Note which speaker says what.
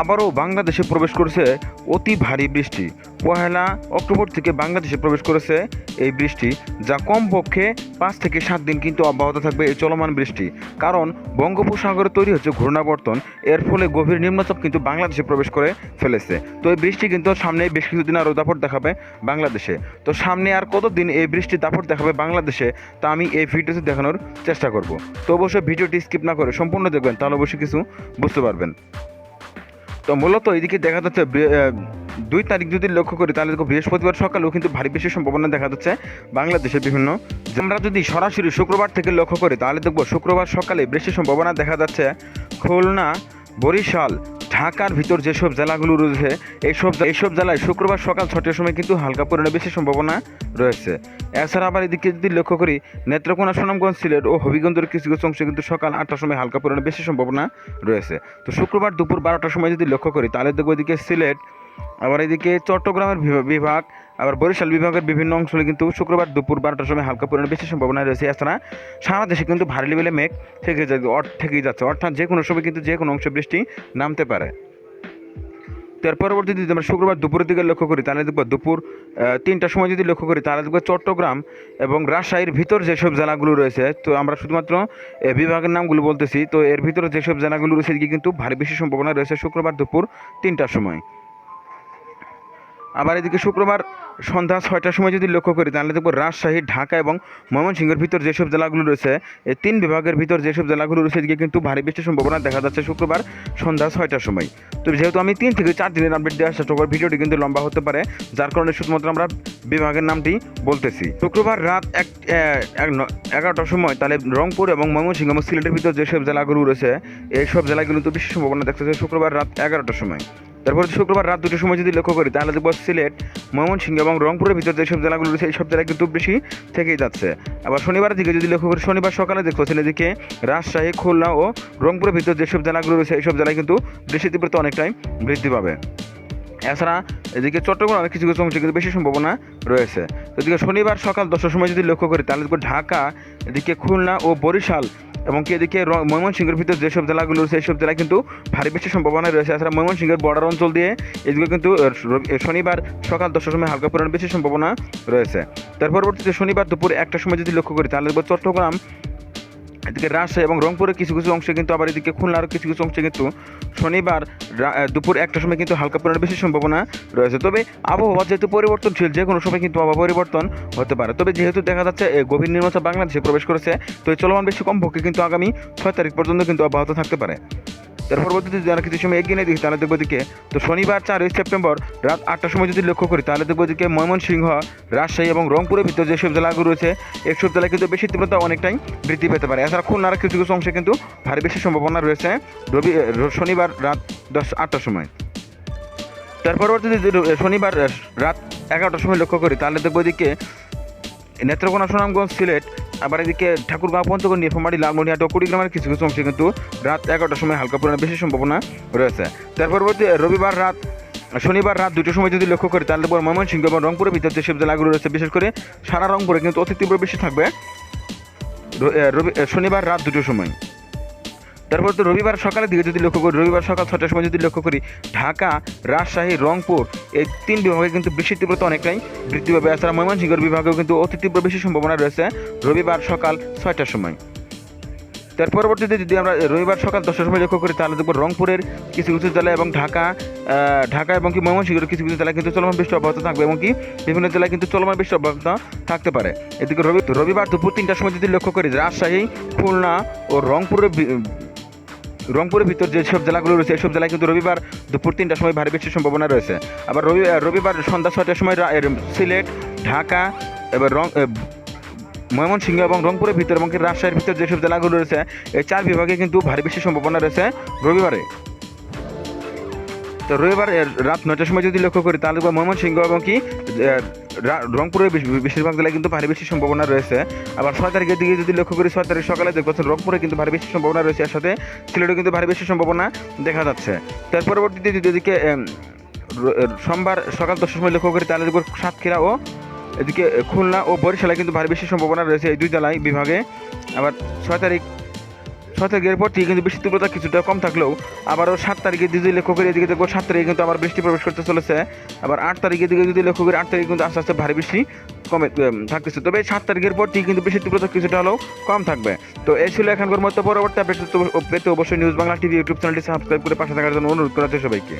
Speaker 1: আবারও বাংলাদেশে প্রবেশ করেছে অতি ভারী বৃষ্টি। পহেলা অক্টোবর থেকে বাংলাদেশে প্রবেশ করেছে এই বৃষ্টি, যা কমপক্ষে পাঁচ থেকে সাত দিন কিন্তু অব্যাহত থাকবে এই চলমান বৃষ্টি। কারণ বঙ্গোপসাগরে তৈরি হচ্ছে ঘূর্ণাবর্তন, এর ফলে গভীর নিম্নচাপ কিন্তু বাংলাদেশে প্রবেশ করে ফেলেছে। তো এই বৃষ্টি কিন্তু সামনে বেশ কিছুদিন আরও দাপট দেখাবে বাংলাদেশে। তো সামনে আর কতদিন এই বৃষ্টি দাপট দেখাবে বাংলাদেশে, তা আমি এই ভিডিওতে দেখানোর চেষ্টা করব। তো অবশ্যই ভিডিওটি স্কিপ না করে সম্পূর্ণ দেখবেন, তাহলে অবশ্যই কিছু বুঝতে পারবেন। তো মূলত এদিকে দেখা যাচ্ছে দুই তারিখ যদি লক্ষ্য করি, তাহলে দেখো বৃহস্পতিবার সকালেও কিন্তু ভারী বৃষ্টির সম্ভাবনা দেখা যাচ্ছে বাংলাদেশের বিভিন্ন আমরা যদি সরাসরি শুক্রবার থেকে লক্ষ্য করি, তাহলে দেখব শুক্রবার সকালে বৃষ্টির সম্ভাবনা দেখা যাচ্ছে খুলনা, বরিশাল ঢাকার ভিতর যেসব জেলাগুলো রয়েছে এইসব এইসব জেলায় শুক্রবার সকাল ছটার সময় কিন্তু হালকা পরিমাণে বেশি সম্ভাবনা রয়েছে। এছাড়া আবার এদিকে যদি লক্ষ্য করি, নেত্রকোনা, সুনামগঞ্জ, সিলেট ও হবিগঞ্জের কিছু কিছু অংশে কিন্তু সকাল আটটার সময় হালকা পরিমাণে বেশি সম্ভাবনা রয়েছে। তো শুক্রবার দুপুর বারোটার সময় যদি লক্ষ্য করি, তাহলে দেখব এদিকে সিলেট, আবার এদিকে চট্টগ্রামের বিভা- বিভাগ আবার বরিশাল বিভাগের বিভিন্ন অঞ্চলে কিন্তু শুক্রবার দুপুর বারোটার সময় হালকা পরিমাণে বেশি সম্ভাবনা রয়েছে। এছাড়া সারা দেশে কিন্তু ভারী লেভেলে মেঘ থেকে থেকেই যাচ্ছে। অর্থাৎ যে কোনো সময় কিন্তু যে কোনো অংশে বৃষ্টি নামতে পারে। তার পরবর্তীতে যদি আমরা শুক্রবার দুপুরের দিকে লক্ষ্য করি তাহলে দেখব দুপুর তিনটার সময় যদি লক্ষ্য করি তাহলে দেখব চট্টগ্রাম এবং রাজশাহীর ভিতর যেসব জেলাগুলো রয়েছে তো আমরা শুধুমাত্র এ, বিভাগের নামগুলো বলতেছি তো এর ভিতরে যেসব জেলাগুলো রয়েছে কিন্তু ভারী বেশি সম্ভাবনা রয়েছে শুক্রবার দুপুর তিনটার সময়। আবার এদিকে শুক্রবার সন্ধ্যা ছয়টার সময় যদি লক্ষ্য করি, তাহলে দেখব রাজশাহী, ঢাকা এবং ময়মনসিংহের ভিতর যেসব জেলাগুলো রয়েছে এই তিন বিভাগের ভিতর যেসব জেলাগুলো রয়েছে, এদিকে কিন্তু ভারী বৃষ্টির সম্ভাবনা দেখা যাচ্ছে শুক্রবার সন্ধ্যা ছয়টার সময়। তো যেহেতু আমি তিন থেকে চার দিনের আপডেট দেওয়ার চেষ্টা করব, ভিডিওটি কিন্তু লম্বা হতে পারে, যার কারণে শুধুমাত্র আমরা বিভাগের নামটি বলতেছি। শুক্রবার রাত এক এগারোটার সময় তাহলে রংপুর এবং ময়মনসিংহ এবং সিলেটের ভিতর যেসব জেলাগুলো রয়েছে এইসব জেলাগুলো তো বেশি সম্ভাবনা দেখতেছে শুক্রবার রাত এগারোটার সময়। তারপর শুক্রবার রাত দুটোর সময় যদি লক্ষ্য করি, তাহলে দেখব সিলেট, ময়মনসিংহ এবং রংপুরের ভিতর যেসব জেলাগুলো রয়েছে এইসব জেলায় কিন্তু বেশি থেকেই যাচ্ছে। আবার শনিবারের দিকে যদি লক্ষ্য করি, শনিবার সকালে দেখব এদিকে রাজশাহী, খুলনা ও রংপুরের ভিতর যেসব জেলাগুলো রয়েছে এইসব জেলায় কিন্তু বৃষ্টি তীব্রতা অনেকটাই বৃদ্ধি পাবে। এছাড়া এদিকে চট্টগ্রামের কিছু কিছু অংশে কিন্তু বেশি সম্ভাবনা রয়েছে। এদিকে শনিবার সকাল দশটার সময় যদি লক্ষ্য করি, তাহলে ঢাকা, এদিকে খুলনা ও বরিশাল এবং কি এদিকে ময়মনসিংহের ভিতরে যেসব জেলাগুলো রয়েছে সব জেলায় কিন্তু ভারী বৃষ্টির সম্ভাবনা রয়েছে। এছাড়া ময়মনসিংহের বর্ডার অঞ্চল দিয়ে এদিকে কিন্তু শনিবার সকাল দশটার সময় হালকা পরিমাণ বৃষ্টির সম্ভাবনা রয়েছে। তার পরবর্তীতে শনিবার দুপুর একটার সময় যদি লক্ষ্য করি, তাহলে চট্টগ্রাম এদিকে রাজশাহী এবং রংপুরের কিছু কিছু অংশে কিন্তু আবার এদিকে খুলনার কিছু কিছু অংশে কিন্তু শনিবার দুপুর একটার সময় কিন্তু হালকা পরিমাণে বেশি সম্ভাবনা রয়েছে। তবে আবহাওয়া যেহেতু পরিবর্তনশীল, যে কোনো সময় কিন্তু আবহাওয়া পরিবর্তন হতে পারে। তবে যেহেতু দেখা যাচ্ছে গভীর নিম্নচাপ বাংলাদেশে প্রবেশ করেছে তো এই চলমান বেশি কমপক্ষে কিন্তু আগামী ছয় তারিখ পর্যন্ত কিন্তু অব্যাহত থাকতে পারে। তার পরবর্তীতে আমরা কিছু সময় এগিয়ে নিয়ে দেখি, তাহলে দেখব দিকে তো শনিবার চারই সেপ্টেম্বর রাত আটটার সময় যদি লক্ষ্য করি, তাহলে দেখব দিকে ময়মনসিংহ, রাজশাহী এবং রংপুরের ভিতর যেসব জেলাগুলো রয়েছে এইসব জেলায় কিন্তু বেশি তীব্রতা অনেকটাই বৃদ্ধি পেতে পারে। এছাড়া খুলনার কিছু কিছু অংশে কিন্তু ভারী বেশি সম্ভাবনা রয়েছে রবি শনিবার রাত দশ, আটটার সময়। তার পরবর্তীতে শনিবার রাত এগারোটার সময় লক্ষ্য করি, তাহলে দেখব এদিকে নেত্রকোনা, সুনামগঞ্জ, সিলেট আবার এদিকে ঠাকুরগাঁও পঞ্চগড় নীলফামারী লালমনিহাট ও কুড়িগ্রামের কিছু কিছু অংশে কিন্তু রাত এগারোটার সময় হালকা পরিমাণে বেশি সম্ভাবনা রয়েছে। তার পরবর্তী রবিবার রাত, শনিবার রাত দুটোর সময় যদি লক্ষ্য করি, তাহলে পর ময়মনসিংহ এবং রংপুরের ভিতর যেসব জেলাগুলো রয়েছে, বিশেষ করে সারা রংপুরে কিন্তু অতি তীব্র বেশি থাকবে শনিবার রাত দুটোর সময়। তারপর তো রবিবার সকালের দিকে যদি লক্ষ্য করি, রবিবার সকাল ছটার সময় যদি লক্ষ্য করি, ঢাকা, রাজশাহী, রংপুর, এই তিন বিভাগে কিন্তু বৃষ্টির তীব্রতা অনেকটাই বৃদ্ধি পাবে। এছাড়া ময়মনসিংহের বিভাগেও কিন্তু অতি তীব্র বেশি সম্ভাবনা রয়েছে রবিবার সকাল ছয়টার সময়। তার পরবর্তীতে যদি আমরা রবিবার সকাল দশটার সময় লক্ষ্য করি, তাহলে দেখব রংপুরের কিছু কিছু জেলা এবং ঢাকা ঢাকা এবং কি ময়মনসিংহের কিছু কিছু জেলায় কিন্তু চলমান বৃষ্টি অব্যাহত থাকবে এবং কি বিভিন্ন জেলায় কিন্তু চলমান বৃষ্টি অব্যাহত থাকতে পারে। এদিকে রবি, রবিবার দুপুর তিনটার সময় যদি লক্ষ্য করি, রাজশাহী, খুলনা ও রংপুরের রংপুরের ভিতর যেসব জেলাগুলো রয়েছে এসব জেলায় কিন্তু রবিবার দুপুর তিনটার সময় ভারী বৃষ্টির সম্ভাবনা রয়েছে। আবার রবি রবিবার সন্ধ্যা ছয়টার সময় সিলেট, ঢাকা, এবার রং ময়মনসিংহ এবং রংপুরের ভিতর এবং রাজশাহীর ভিতর যেসব জেলাগুলো রয়েছে, এই চার বিভাগে কিন্তু ভারী বৃষ্টির সম্ভাবনা রয়েছে রবিবারে। তো রবিবার রাত নয়টার সময় যদি লক্ষ্য করি, তাহলে ময়মনসিংহ এবং কি রংপুরের বেশ- বেশিরভাগ জেলায় কিন্তু ভারী বৃষ্টির সম্ভাবনা রয়েছে। আবার ছয় তারিখের দিকে যদি লক্ষ্য করি, ছয় তারিখ সকালে দেখব রংপুরে কিন্তু ভারী বৃষ্টির সম্ভাবনা রয়েছে। এর সাথে সিলেটে কিন্তু ভারী বৃষ্টির সম্ভাবনা দেখা যাচ্ছে। তার পরবর্তীতে যদি এদিকে সোমবার সকাল দশটার সময় লক্ষ্য করি, তাহলে দেখব সাতক্ষীরা ও এদিকে খুলনা ও বরিশালে কিন্তু ভারী বৃষ্টির সম্ভাবনা রয়েছে এই দুই জেলায় বিভাগে। আবার ছয় তারিখ ছয় তারিখের পর থেকে কিন্তু বৃষ্টির তীব্রতা কিছুটা কম থাকলেও আবারও সাত তারিখে যদি লক্ষ্য করি এদিকে দেখব, সাত তারিখে কিন্তু আবার বৃষ্টি প্রবেশ করতে চলেছে। আবার আট তারিখের দিকে যদি লক্ষ্য করি আট তারিখে কিন্তু আস্তে আস্তে ভারী বৃষ্টি কমে থাকতেছে। তবে সাত তারিখের পর থেকে কিন্তু বৃষ্টির তীব্রতা কিছুটা হলেও কম থাকবে। তো এই ছিল এখনকার মতো পরবর্তী আপডেট পেতে অবশ্যই নিউজ বাংলা টিভি ইউটিউব চ্যানেলটি সাবস্ক্রাইব করে পাশে থাকার জন্য অনুরোধ করা হচ্ছে সবাইকে।